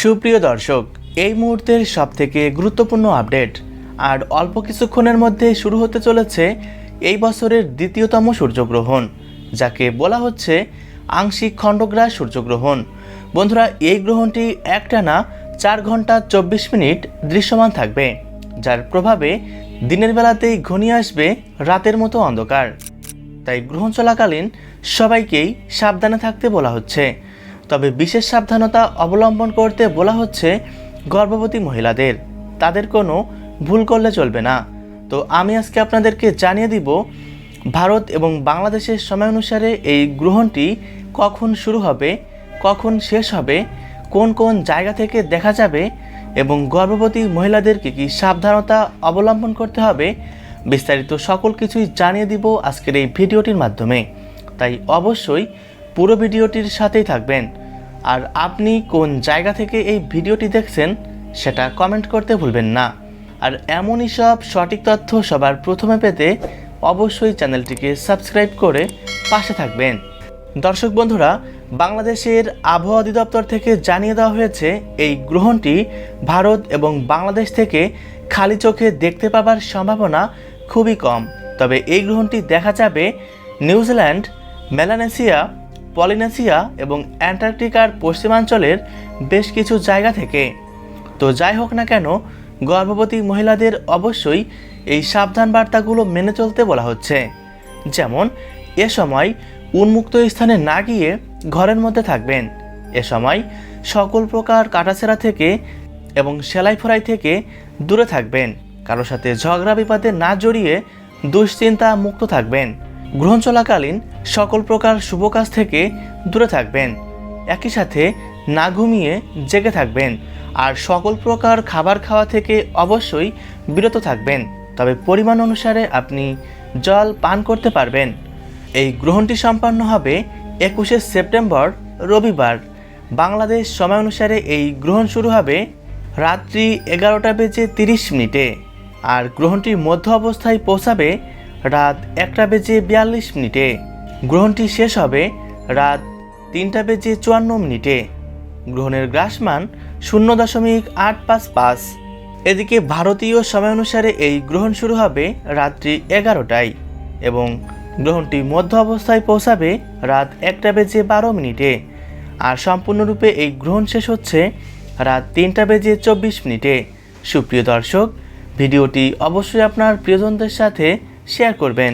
সুপ্রিয় দর্শক, এই মুহূর্তের সবথেকে গুরুত্বপূর্ণ আপডেট আর অল্প কিছুক্ষণের মধ্যে শুরু হতে চলেছে এই বছরের দ্বিতীয়তম সূর্যগ্রহণ, যাকে বলা হচ্ছে আংশিক খণ্ডগ্রাস সূর্যগ্রহণ। বন্ধুরা, এই গ্রহণটি একটানা চার ঘণ্টা চব্বিশ মিনিট দৃশ্যমান থাকবে, যার প্রভাবে দিনের বেলাতেই ঘনিয়ে আসবে রাতের মতো অন্ধকার। তাই গ্রহণ চলাকালীন সবাইকেই সাবধানে থাকতে বলা হচ্ছে। তবে বিশেষ সাবধানতা অবলম্বন করতে বলা হচ্ছে গর্ভবতী মহিলাদের। তাদের কোনো ভুল করলে চলবে না। তো আমি আজকে আপনাদেরকে জানিয়ে দিব, ভারত এবং বাংলাদেশের সময় অনুসারে এই গ্রহণটি কখন শুরু হবে, কখন শেষ হবে, কোন কোন জায়গা থেকে দেখা যাবে এবং গর্ভবতী মহিলাদের কী কী সাবধানতা অবলম্বন করতে হবে বিস্তারিত সকল কিছুই জানিয়ে দিব আজকের এই ভিডিওটির মাধ্যমে। তাই অবশ্যই পুরো ভিডিওটির সাথেই থাকবেন। আর আপনি কোন জায়গা থেকে এই ভিডিওটি দেখছেন, সেটা কমেন্ট করতে ভুলবেন না। আর এমনই সব সঠিক তথ্য সবার প্রথমে পেতে অবশ্যই চ্যানেলটিকে সাবস্ক্রাইব করে পাশে থাকবেন। দর্শক বন্ধুরা, বাংলাদেশের আবহাওয়া অধিদপ্তর থেকে জানিয়ে দেওয়া হয়েছে, এই গ্রহণটি ভারত এবং বাংলাদেশ থেকে খালি চোখে দেখতে পাবার সম্ভাবনা খুবই কম। তবে এই গ্রহণটি দেখা যাবে নিউজিল্যান্ড মেলানেসিয়া পলিনেসিয়া এবং অ্যান্টার্কটিকার পশ্চিমাঞ্চলের বেশ কিছু জায়গা থেকে। তো যাই হোক না কেন, গর্ভবতী মহিলাদের অবশ্যই এই সাবধান বার্তাগুলো মেনে চলতে বলা হচ্ছে। যেমন, এ সময় উন্মুক্ত স্থানে না গিয়ে ঘরের মধ্যে থাকবেন। এ সময় সকল প্রকার কাটাছেড়া থেকে এবং সেলাই ফোড়াই থেকে দূরে থাকবেন। কারোর সাথে ঝগড়া বিবাদে না জড়িয়ে দুশ্চিন্তা মুক্ত থাকবেন। গ্রহণ চলাকালীন সকল প্রকার শুভ কাজ থেকে দূরে থাকবেন। একই সাথে না ঘুমিয়ে জেগে থাকবেন। আর সকল প্রকার খাবার খাওয়া থেকে অবশ্যই বিরত থাকবেন। তবে পরিমাণ অনুসারে আপনি জল পান করতে পারবেন। এই গ্রহণটি সম্পন্ন হবে একুশে সেপ্টেম্বর, রবিবার। বাংলাদেশ সময় অনুসারে এই গ্রহণ শুরু হবে রাত্রি এগারোটা বেজে তিরিশ মিনিটে। আর গ্রহণটি মধ্য অবস্থায় পৌঁছাবে রাত একটা বেজে বিয়াল্লিশ মিনিটে। গ্রহণটি শেষ হবে রাত তিনটা বেজে চুয়ান্ন মিনিটে। গ্রহণের গ্রাসমান শূন্য দশমিক আট পাঁচ পাঁচ। এদিকে ভারতীয় সময় অনুসারে এই গ্রহণ শুরু হবে রাত্রি এগারোটায় এবং গ্রহণটি মধ্য অবস্থায় পৌঁছাবে রাত একটা বেজে বারো মিনিটে। আর সম্পূর্ণরূপে এই গ্রহণ শেষ হচ্ছে রাত তিনটা বেজে চব্বিশ মিনিটে। সুপ্রিয় দর্শক, ভিডিওটি অবশ্যই আপনার প্রিয়জনদের সাথে শেয়ার করবেন।